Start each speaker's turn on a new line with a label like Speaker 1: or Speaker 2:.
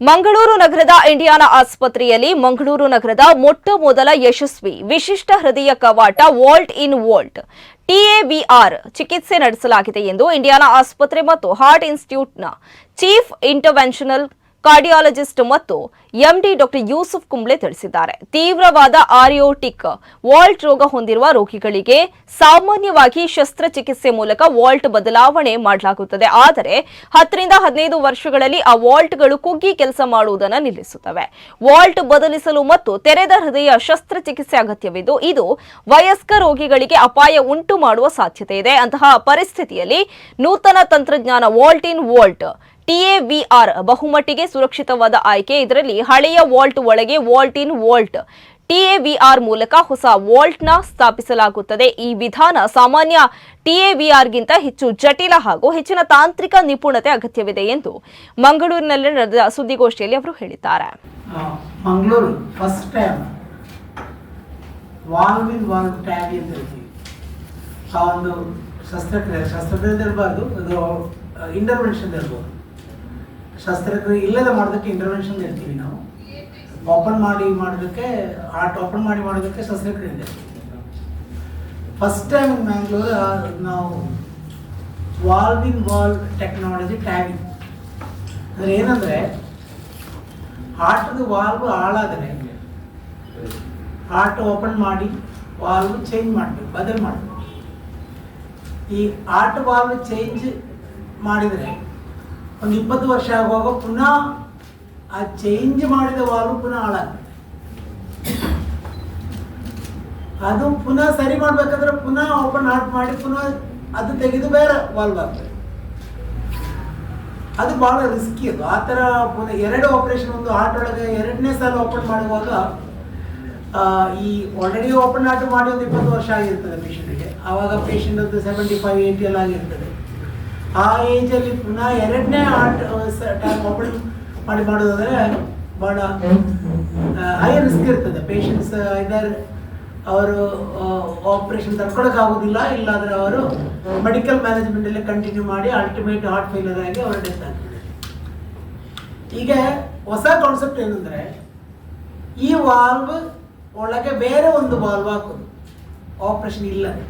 Speaker 1: ಮಂಗಳೂರು ನಗರದ ಇಂಡಿಯಾನಾ ಆಸ್ಪತ್ರೆಯಲ್ಲಿ ಮಂಗಳೂರು ನಗರದ ಮೊಟ್ಟ ಮೊದಲ ಯಶಸ್ವಿ ವಿಶಿಷ್ಟ ಹೃದಯ ಕವಾಟ ವಾಲ್ಟ್ ಇನ್ ವಾಲ್ಟ್ ಟಿಎವಿಆರ್ ಚಿಕಿತ್ಸೆ ನಡೆಸಲಾಗಿದೆ ಎಂದು ಇಂಡಿಯಾನಾ ಆಸ್ಪತ್ರೆ ಮತ್ತು ಹಾರ್ಟ್ ಇನ್ಸ್ಟಿಟ್ಯೂಟ್ನ ಚೀಫ್ ಇಂಟರ್ವೆನ್ಷನಲ್ ಕಾರ್ಡಿಯಾಲಜಿಸ್ಟ್ ಮತ್ತು ಎಂಡಿ ಡಾಕ್ಟರ್ ಯೂಸುಫ್ ಕುಂಬ್ಳೆ ತಿಳಿಸಿದ್ದಾರೆ. ತೀವ್ರವಾದ ಆರಿಯೋಟಿಕ್ ವಾಲ್ಟ್ ರೋಗ ಹೊಂದಿರುವ ರೋಗಿಗಳಿಗೆ ಸಾಮಾನ್ಯವಾಗಿ ಶಸ್ತ್ರಚಿಕಿತ್ಸೆ ಮೂಲಕ ವಾಲ್ಟ್ ಬದಲಾವಣೆ ಮಾಡಲಾಗುತ್ತದೆ. ಆದರೆ ಹತ್ತರಿಂದ ಹದಿನೈದು ವರ್ಷಗಳಲ್ಲಿ ಆ ವಾಲ್ಟ್ಗಳು ಕುಗ್ಗಿ ಕೆಲಸ ಮಾಡುವುದನ್ನು ನಿಲ್ಲಿಸುತ್ತವೆ. ವಾಲ್ಟ್ ಬದಲಿಸಲು ಮತ್ತು ತೆರೆದ ಹೃದಯ ಶಸ್ತ್ರಚಿಕಿತ್ಸೆ ಅಗತ್ಯವಿದ್ದು, ಇದು ವಯಸ್ಕ ರೋಗಿಗಳಿಗೆ ಅಪಾಯ ಉಂಟು ಮಾಡುವ ಸಾಧ್ಯತೆ ಇದೆ. ಅಂತಹ ಪರಿಸ್ಥಿತಿಯಲ್ಲಿ ನೂತನ ತಂತ್ರಜ್ಞಾನ ವಾಲ್ಟ್ ಇನ್ ವೋಲ್ಟ್ ಟಿಎವಿಆರ್ ಬಹುಮಟ್ಟಿಗೆ ಸುರಕ್ಷಿತವಾದ ಆಯ್ಕೆ. ಇದರಲ್ಲಿ ಹಳೆಯ ವಾಲ್ಟ್ ಒಳಗೆ ವಾಲ್ಟ್ ಇನ್ ವಾಲ್ಟ್. ಟಿಎವಿಆರ್ ಮೂಲಕ ಹೊಸ ವಾಲ್ಟ್ನ ಸ್ಥಾಪಿಸಲಾಗುತ್ತದೆ. ಈ ವಿಧಾನ ಸಾಮಾನ್ಯ ಟಿಎವಿಆರ್ಗಿಂತ ಹೆಚ್ಚು ಜಟಿಲ ಹಾಗೂ ಹೆಚ್ಚಿನ ತಾಂತ್ರಿಕ ನಿಪುಣತೆ ಅಗತ್ಯವಿದೆ ಎಂದು ಮಂಗಳೂರಿನಲ್ಲಿ ನಡೆದ ಸುದ್ದಿಗೋಷ್ಠಿಯಲ್ಲಿ ಅವರು ಹೇಳಿದ್ದಾರೆ.
Speaker 2: Mangaluru first time valve in valve tag ಒಂದು ಶಸ್ತ್ರಕ್ರಿಯೆ ಶಸ್ತ್ರಕ್ರಿಯೆ ಇರಬಾರ್ದು, ಅದು ಇಂಟರ್ವೆನ್ಷನ್ ಇರ್ಬೋದು. ಶಸ್ತ್ರಕ್ರಿಯೆ ಇಲ್ಲದೆ ಮಾಡೋದಕ್ಕೆ ಇಂಟರ್ವೆನ್ಷನ್ ಇರ್ತೀವಿ ನಾವು. ಓಪನ್ ಮಾಡಿ ಮಾಡೋದಕ್ಕೆ ಆರ್ಟ್ ಓಪನ್ ಮಾಡಿ ಮಾಡೋದಕ್ಕೆ ಶಸ್ತ್ರಕ್ರಿಯೆ ಇದೆ ಫಸ್ಟ್ ಟೈಮ್ ಮ್ಯಾಂಗ್ಳೂರ್ ನಾವು valve in valve technology tagging ಅಂದ್ರೆ ಏನಂದ್ರೆ ಆಟದ ವಾಲ್ವ್ ಹಾಳಾದರೆ ಆರ್ಟ್ ಓಪನ್ ಮಾಡಿ ವಾಲ್ವ್ ಚೇಂಜ್ ಮಾಡಬೇಕು ಬದಲು ಮಾಡಬೇಕು ಈ ಆರ್ಟ್ ವಾಲ್ವ್ ಚೇಂಜ್ ಮಾಡಿದರೆ ಒಂದು ಇಪ್ಪತ್ತು ವರ್ಷ ಆಗುವಾಗ ಪುನಃ ಆ ಚೇಂಜ್ ಮಾಡಿದ ವಾಲು ಪುನಃ ಹಾಳಾಗ್ತದೆ. ಅದು ಪುನಃ ಸರಿ ಮಾಡ್ಬೇಕಾದ್ರೆ ಪುನಃ ಓಪನ್ ಹಾಟ್ ಮಾಡಿ ಪುನಃ ಅದು ತೆಗೆದು ಬೇರೆ ವಾಲ್ವ್ ಆಗ್ತದೆ ಅದು ಬಹಳ ರಿಸ್ಕಿ ಅದು. ಆ ಥರ ಪುನಃ ಎರಡು ಆಪರೇಷನ್ ಒಂದು ಹಾರ್ಟ್ ಒಳಗೆ ಎರಡನೇ ಸಲ ಓಪನ್ ಮಾಡುವಾಗ ಈ ಆಲ್ರೆಡಿ ಓಪನ್ ಹಾರ್ಟ್ ಮಾಡಿ ಒಂದು ಇಪ್ಪತ್ತು ವರ್ಷ ಆಗಿರ್ತದೆ ಪೇಷಂಟ್ಗೆ ಆವಾಗ ಪೇಷಂಟ್ ಒಂದು ಸೆವೆಂಟಿ ಫೈವ್ ಏಯ್ಟಿ ಎಲ್ಲ ಆಗಿರ್ತದೆ. ಆ ಏಜಲ್ಲಿ ಪುನಃ ಎರಡನೇ ಆರ್ಟ್ ಟೈಮ್ ಓಪನ್ ಮಾಡಿ ಮಾಡೋದಾದ್ರೆ ಬಹಳ ಹೈ ರಿಸ್ಕ್ ಇರ್ತದೆ. ಪೇಷಂಟ್ಸ್ ಐದರ್ ಅವರು ಆಪರೇಷನ್ ತಡ್ಕೊಳಕ್ಕಾಗೋದಿಲ್ಲ, ಇಲ್ಲಾಂದರೆ ಅವರು ಮೆಡಿಕಲ್ ಮ್ಯಾನೇಜ್ಮೆಂಟಲ್ಲಿ ಕಂಟಿನ್ಯೂ ಮಾಡಿ ಅಲ್ಟಿಮೇಟ್ ಹಾರ್ಟ್ ಫೇಲರ್ ಆಗಿ ಅವರು ಡೆತ್ ಈಗ ಹೊಸ ಕಾನ್ಸೆಪ್ಟ್ ಏನಂದ್ರೆ ಈ ವಾಲ್ವ್ ಒಳಗೆ ಬೇರೆ ಒಂದು ವಾಲ್ವ್ ಹಾಕೋದು. ಆಪರೇಷನ್ ಇಲ್ಲದೆ